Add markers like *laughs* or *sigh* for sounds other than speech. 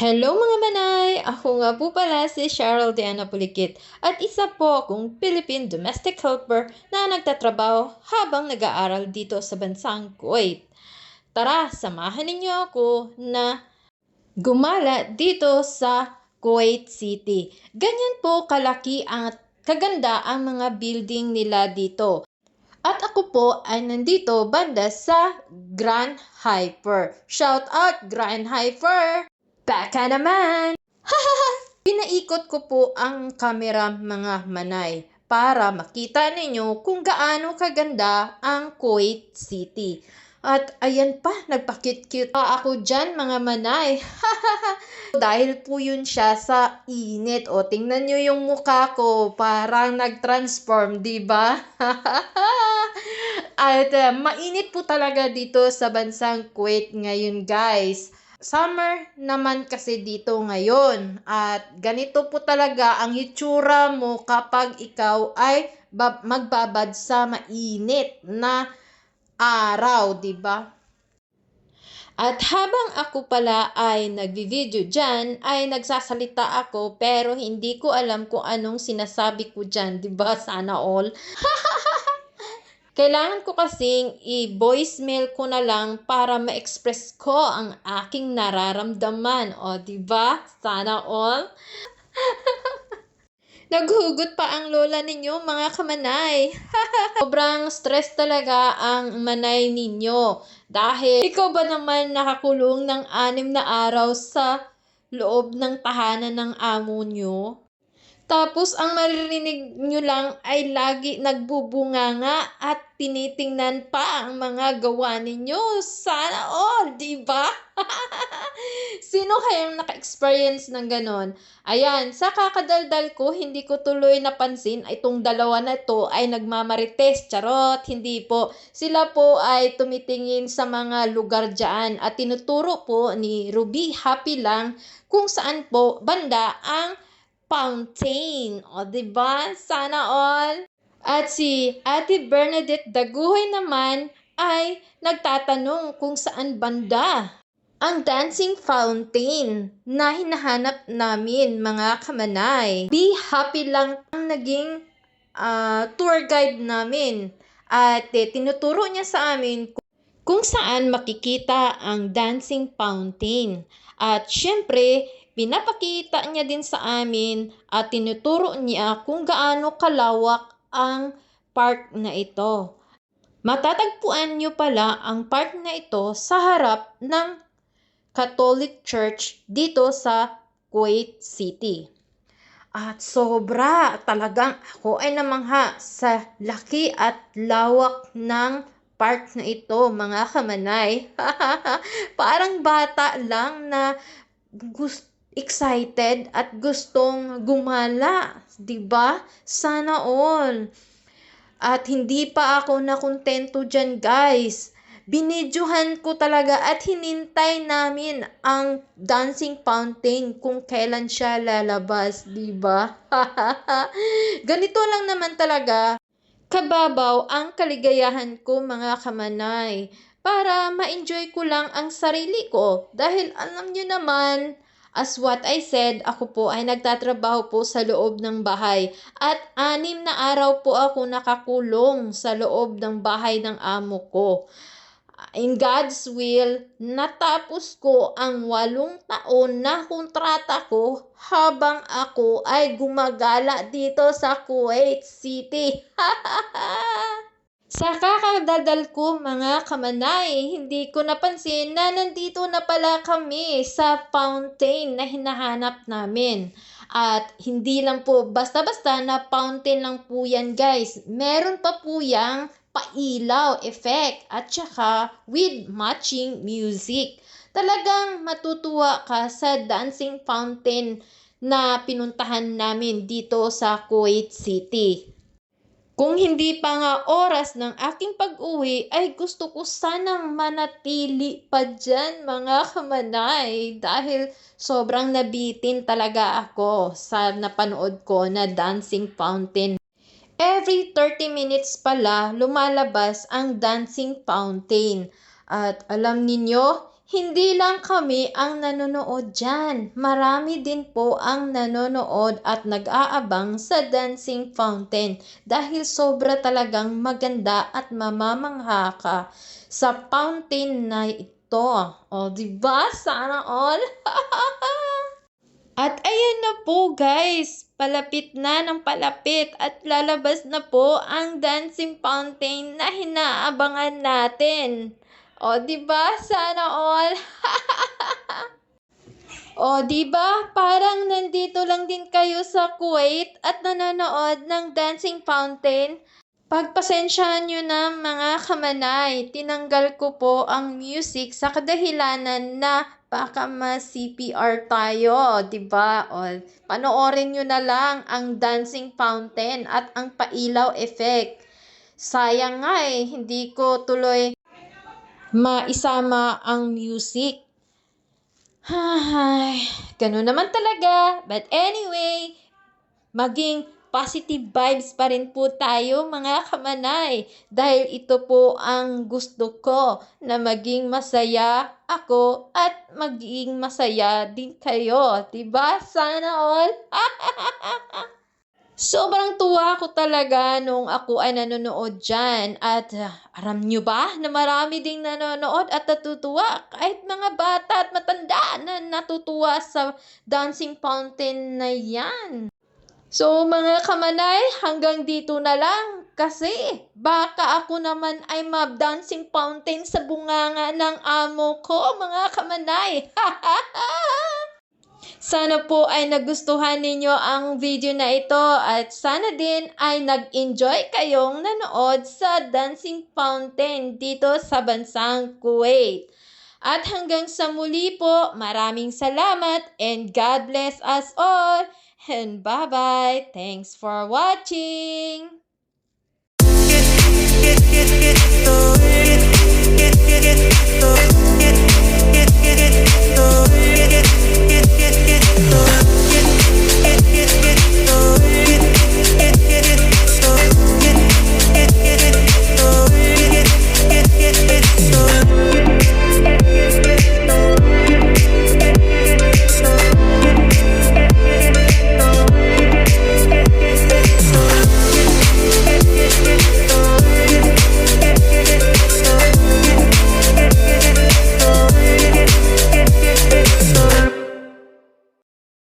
Hello mga manay! Ako nga po pala si Cheryl Diana Pulikit at isa po akong Philippine domestic helper na nagtatrabaho habang nag-aaral dito sa bansang Kuwait. Tara, samahan ninyo ako na gumala dito sa Kuwait City. Ganyan po kalaki at kaganda ang mga building nila dito. At ako po ay nandito banda sa Grand Hyper. Shout out Grand Hyper! Baka naman! *laughs* Pinaikot ko po ang kamera mga manay para makita ninyo kung gaano kaganda ang Kuwait City. At ayan pa, nagpakit-cute pa ako dyan mga manay. *laughs* Dahil po yun siya sa init. O tingnan nyo yung mukha ko, parang nag-transform, di ba? *laughs* At uh, mainit po talaga dito sa bansang Kuwait ngayon guys. Summer naman kasi dito ngayon at ganito po talaga ang itsura mo kapag ikaw ay magbabad sa mainit na araw, 'di ba? At habang ako pala ay nagvi-video dyan, ay nagsasalita ako pero hindi ko alam kung anong sinasabi ko dyan, 'di ba? Sana all. *laughs* Kailangan ko kasing i-voicemail ko na lang para ma-express ko ang aking nararamdaman. O, ba? Sana all. *laughs* Naghugot pa ang lola ninyo, mga kamanay. *laughs* Sobrang stress talaga ang manay ninyo. Dahil ikaw ba naman nakakulong ng anim na araw sa loob ng tahanan ng amo nyo? Tapos ang maririnig nyo lang ay lagi nagbubunganga at tinitingnan pa ang mga gawa ninyo. Sana all, di ba? *laughs* Sino kayang naka-experience ng ganon? Ayan, sa kakadaldal ko, hindi ko tuloy napansin itong dalawa na to ay nagmamarites. Charot, hindi po. Sila po ay tumitingin sa mga lugar dyan at tinuturo po ni Ruby Happy lang kung saan po banda ang fountain. O, ba diba? Sana all. At si Ate Bernadette Daguhoy naman ay nagtatanong kung saan banda ang dancing fountain na hinahanap namin mga kamanay. Be happy lang ang naging uh, tour guide namin. At eh, tinuturo niya sa amin kung saan makikita ang dancing fountain. At syempre, Pinapakita niya din sa amin at tinuturo niya kung gaano kalawak ang park na ito. Matatagpuan niyo pala ang park na ito sa harap ng Catholic Church dito sa Kuwait City. At sobra talagang ako ay namangha sa laki at lawak ng park na ito, mga kamanay. *laughs* Parang bata lang na gusto excited at gustong gumala, 'di ba? Sana all. At hindi pa ako nakontento diyan, guys. Binidyohan ko talaga at hinintay namin ang dancing fountain kung kailan siya lalabas, 'di ba? *laughs* Ganito lang naman talaga kababaw ang kaligayahan ko mga kamanay para ma-enjoy ko lang ang sarili ko dahil alam niyo naman As what I said, ako po ay nagtatrabaho po sa loob ng bahay at anim na araw po ako nakakulong sa loob ng bahay ng amo ko. In God's will, natapos ko ang walong taon na kontrata ko habang ako ay gumagala dito sa Kuwait City. *laughs* Sa kakadadal ko mga kamanay, hindi ko napansin na nandito na pala kami sa fountain na hinahanap namin. At hindi lang po basta-basta na fountain lang po yan guys. Meron pa po yung pailaw effect at saka with matching music. Talagang matutuwa ka sa dancing fountain na pinuntahan namin dito sa Kuwait City. Kung hindi pa nga oras ng aking pag-uwi, ay gusto ko sanang manatili pa dyan mga kamanay dahil sobrang nabitin talaga ako sa napanood ko na dancing fountain. Every 30 minutes pala lumalabas ang dancing fountain. At alam ninyo, hindi lang kami ang nanonood dyan. Marami din po ang nanonood at nag-aabang sa Dancing Fountain dahil sobra talagang maganda at mamamangha ka sa fountain na ito. O, di ba? Sana all. *laughs* At ayan na po guys, palapit na ng palapit at lalabas na po ang dancing fountain na hinaabangan natin. O, di ba? Sana all. *laughs* o, di ba? Parang nandito lang din kayo sa Kuwait at nanonood ng dancing fountain. Pagpasensyahan nyo na mga kamanay, tinanggal ko po ang music sa kadahilanan na baka ma-CPR tayo, di ba? O, panoorin nyo na lang ang dancing fountain at ang pailaw effect. Sayang nga eh, hindi ko tuloy maisama ang music. Ay, ganun naman talaga. But anyway, maging positive vibes pa rin po tayo mga kamanay. Dahil ito po ang gusto ko na maging masaya ako at maging masaya din kayo. Diba? Sana all. *laughs* Sobrang tuwa ko talaga nung ako ay nanonood dyan. At ah, aram nyo ba na marami ding nanonood at natutuwa. Kahit mga bata at matanda na natutuwa sa dancing fountain na yan. So mga kamanay, hanggang dito na lang. Kasi baka ako naman ay mab-dancing fountain sa bunganga ng amo ko, mga kamanay. *laughs* Sana po ay nagustuhan ninyo ang video na ito at sana din ay nag-enjoy kayong nanood sa Dancing Fountain dito sa bansang Kuwait. At hanggang sa muli po, maraming salamat and God bless us all. And bye-bye. Thanks for watching. Get, get, get, get.